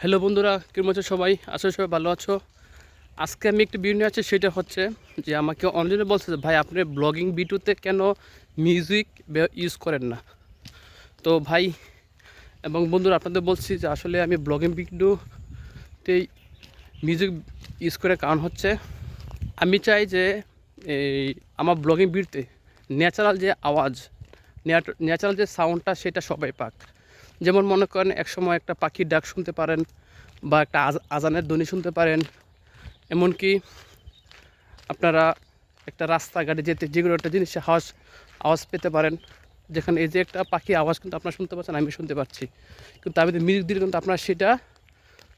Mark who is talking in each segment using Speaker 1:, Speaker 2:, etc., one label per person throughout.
Speaker 1: Hello বন্ধুরা, কেমন আছো সবাই? আছো সবাই ভালো আছো। আজকে আমি একটি ভিডিও নিয়ে আছি সেটা হচ্ছে যে আমাকে অনলাইনে বলছে ভাই, আপনি ব্লগিং ভিডিওতে কেন মিউজিক ইউজ করেন না? তো ভাই, এবং বন্ধুরা, আপনাদের বলছি যে, আসলে আমি ব্লগিং ভিডিওতে মিউজিক ইউজ করে কারণ হচ্ছে, আমি চাই যে, এই আমার ব্লগিং ভিডিওতে ন্যাচারাল যে আওয়াজ ন্যাচারাল যে সাউন্ডটা সেটা সবাই পাক। যেমন মনে করেন একসময় একটা পাখির ডাক শুনতে পারেন বা একটা আজ- আজানের ধ্বনি শুনতে পারেন। এমনকি আপনারা একটা রাস্তাঘাটে যেতে যেগুলো একটা জিনিসের আওয়াজ আওয়াজ পেতে পারেন। যেখানে এই যে একটা পাখি আওয়াজ কিন্তু আপনারা শুনতে পাচ্ছেন, আমি শুনতে পাচ্ছি। কিন্তু আমি মিউজিক দিলে কিন্তু আপনারা সেটা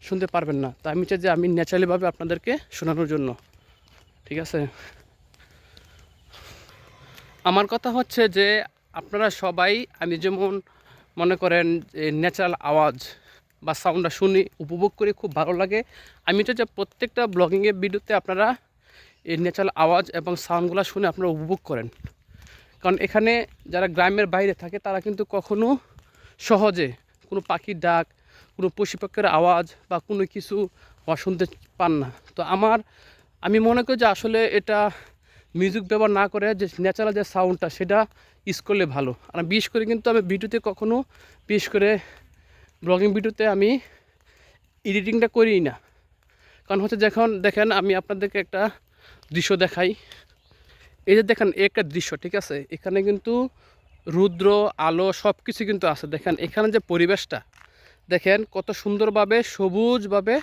Speaker 1: শুনতে পারবেন না। তো আমি চাই যে আমি ন্যাচারালিভাবে আপনাদেরকে শোনানোর জন্য। ঠিক আছে? আমার কথা হচ্ছে যে আপনারা সবাই, আমি যেমন মনে করেন ন্যাচারাল আওয়াজ বা সাউন্ডটা শুনি উপভোগ করি খুব ভালো লাগে। আমি চাই যে প্রত্যেকটা ব্লগিংয়ের ভিডিওতে আপনারা এই ন্যাচারাল আওয়াজ এবং সাউন্ডগুলো শুনে আপনারা উপভোগ করেন। কারণ এখানে যারা গ্রামের বাইরে থাকে, তারা কিন্তু কখনো সহজে কোনো পাখির ডাক, কোনো পশু পাখির আওয়াজ বা কোনো কিছু শুনতে পান না। তো আমার, আমি মনে করি যে আসলে এটা মিউজিক ব্যবহার না করে যে ন্যাচারাল যে সাউন্ডটা, সেটা ইউজ করলে ভালো। আর বিশেষ করে কিন্তু আমি ভিডিওতে কখনো, বিশেষ করে ব্লগিং ভিডিওতে আমি এডিটিংটা করি না। কারণ হচ্ছে যখন দেখেন আমি আপনাদেরকে একটা দৃশ্য দেখাই, এই যে দেখেন একটা দৃশ্য, ঠিক আছে? এখানে কিন্তু রুদ্র, আলো সব কিছু কিন্তু আছে। দেখেন, এখানে যে পরিবেশটা, দেখেন কত সুন্দরভাবে সবুজভাবে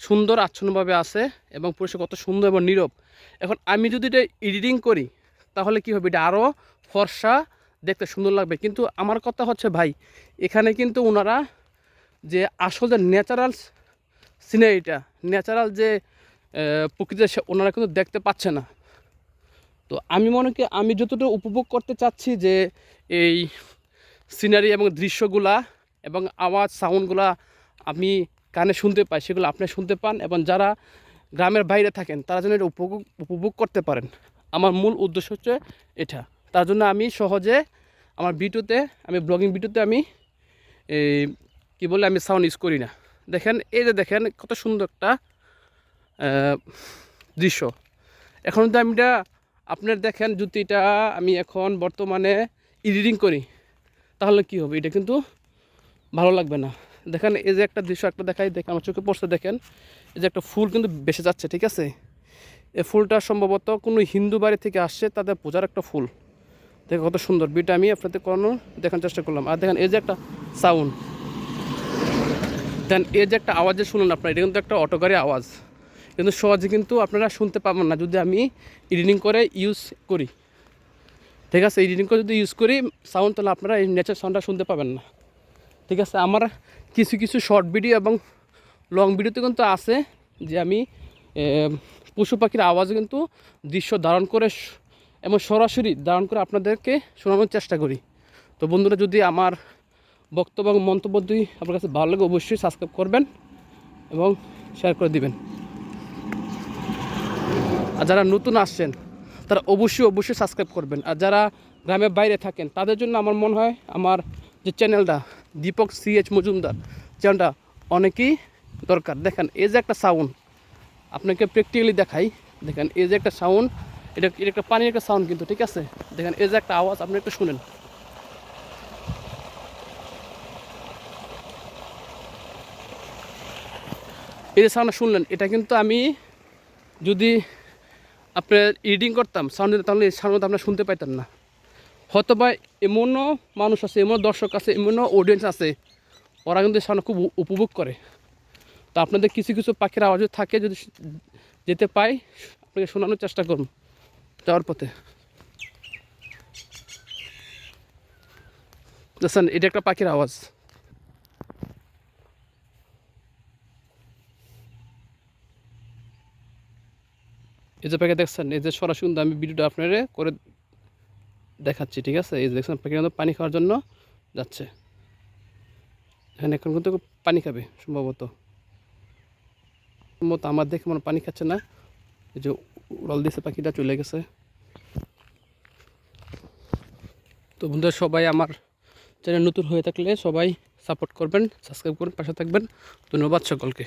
Speaker 1: সুন্দর আচ্ছন্নভাবে আছে এবং পরিবেশ কত সুন্দর এবং নীরব। এখন আমি যদি এটা এডিটিং করি, তাহলে কি হবে? এটা আরও ফর্সা, দেখতে সুন্দর লাগবে। কিন্তু আমার কথা হচ্ছে ভাই, এখানে কিন্তু ওনারা যে আসল যে ন্যাচারাল সিনারিটা ন্যাচারাল যে প্রকৃতি ওনারা কিন্তু দেখতে পাচ্ছে না। তো আমি মনে করি, আমি যতটুকু উপভোগ করতে চাচ্ছি যে এই সিনারি এবং দৃশ্যগুলা এবং আওয়াজ সাউন্ডগুলা আমি কানে শুনতে পাই, সেগুলো আপনি শুনতে পান এবং যারা গ্রামের বাইরে থাকেন, তারা যেন এটা উপভোগ উপভোগ করতে পারেন। আমার মূল উদ্দেশ্য হচ্ছে এটা। তার জন্য আমি সহজে আমার ভিডিওতে, আমি ব্লগিং ভিডিওতে আমি এই কী বলে, আমি সাউন্ড ইউজ করি না। দেখেন, এই যে দেখেন, কত সুন্দর একটা দৃশ্য। এখন যদি আমি এটা, আপনার দেখেন, যদি এটা আমি এখন বর্তমানে এডিটিং করি, তাহলে কি হবে? এটা কিন্তু ভালো লাগবে না। দেখেন, এই যে একটা দৃশ্য একটা দেখাই, দেখেন, আমার চোখে পড়ছে, দেখেন। এই যে একটা ফুল কিন্তু বেসে যাচ্ছে, ঠিক আছে? এই ফুলটা সম্ভবত কোনো হিন্দু বাড়ি থেকে আসছে, তাদের পূজার একটা ফুল। দেখে কত সুন্দর। বিটা আমি আপনাদের কোনো দেখার চেষ্টা করলাম। আর দেখেন, এই যে একটা সাউন্ড। দেন, এই যে একটা আওয়াজ শুনুন আপনার, এটা কিন্তু একটা অটো গাড়ি আওয়াজ। কিন্তু সহজে কিন্তু আপনারা শুনতে পাবেন না। যদি আমি এডিটিং করে ইউজ করি, ঠিক আছে? এডিটিং করে যদি ইউজ করি, সাউন্ড, তাহলে আপনারা এই নেচার সাউন্ডটা শুনতে পাবেন না। ঠিক আছে? আমার কিছু কিছু শর্ট ভিডিও এবং লং ভিডিওতে কিন্তু আছে যে আমি পশু পাখির আওয়াজ কিন্তু দৃশ্য ধারণ করে এবং সরাসরি ধারণ করে আপনাদেরকে শোনানোর চেষ্টা করি। তো বন্ধুরা, যদি আমার বক্তব্য এবং মন্তব্য দুই আপনার কাছে ভালো লাগে, অবশ্যই সাবস্ক্রাইব করবেন এবং শেয়ার করে দিবেন। আর যারা নতুন আসছেন, তারা অবশ্যই অবশ্যই সাবস্ক্রাইব করবেন। আর যারা গ্রামের বাইরে থাকেন, তাদের জন্য আমার মনে হয়, আমার যে চ্যানেলটা দীপক সি এইচ মজুমদার। চ্যানেলটা অনেকই দরকার। দেখেন, এই যে একটা সাউন্ড আপনাকে প্র্যাকটিক্যালি দেখাই। দেখেন, এই যে একটা সাউন্ড এটা এটা একটা পানির একটা সাউন্ড কিন্তু, ঠিক আছে? দেখেন, এই যে একটা আওয়াজ, আপনি একটু শুনেন। এই যে সাউন্ডটা শুনলেন, এটা কিন্তু আমি যদি আপনার রিডিং করতাম সাউন্ড তাহলে এই সাউন্ড আপনার শুনতে পাইতেন না। হয়তো বা এমনও মানুষ আছে, এমনও দর্শক আছে, এমনও অডিয়েন্স আছে, ওরা কিন্তু সাউন্ড খুব উপভোগ করে। তো আপনাদের কিছু কিছু পাখির আওয়াজ থাকে, যদি যেতে পাই, আপনাকে শোনানোর চেষ্টা করুন যাওয়ার পথে। দেখছেন, এটা একটা পাখির আওয়াজ। এই যে পাখি দেখছেন, এই যে সরাসরি আমি ভিডিওটা আপনারে করে দেখাচ্ছি, ঠিক আছে? এই দেখছেন পাখি কিন্তু পানি খাওয়ার জন্য যাচ্ছে। এখানে এখন কিন্তু পানি খাবে, সম্ভবত। সম্ভবত আমার দেখে মনে পানি খাচ্ছে না। এই যে উড়াল দিয়েছে পাখিটা, চলে গেছে। তো বন্ধুরা, সবাই আমার চ্যানেল নতুন হয়ে থাকলে সবাই সাপোর্ট করবেন সাবস্ক্রাইব করবেন, পাশে থাকবেন। ধন্যবাদ সকলকে।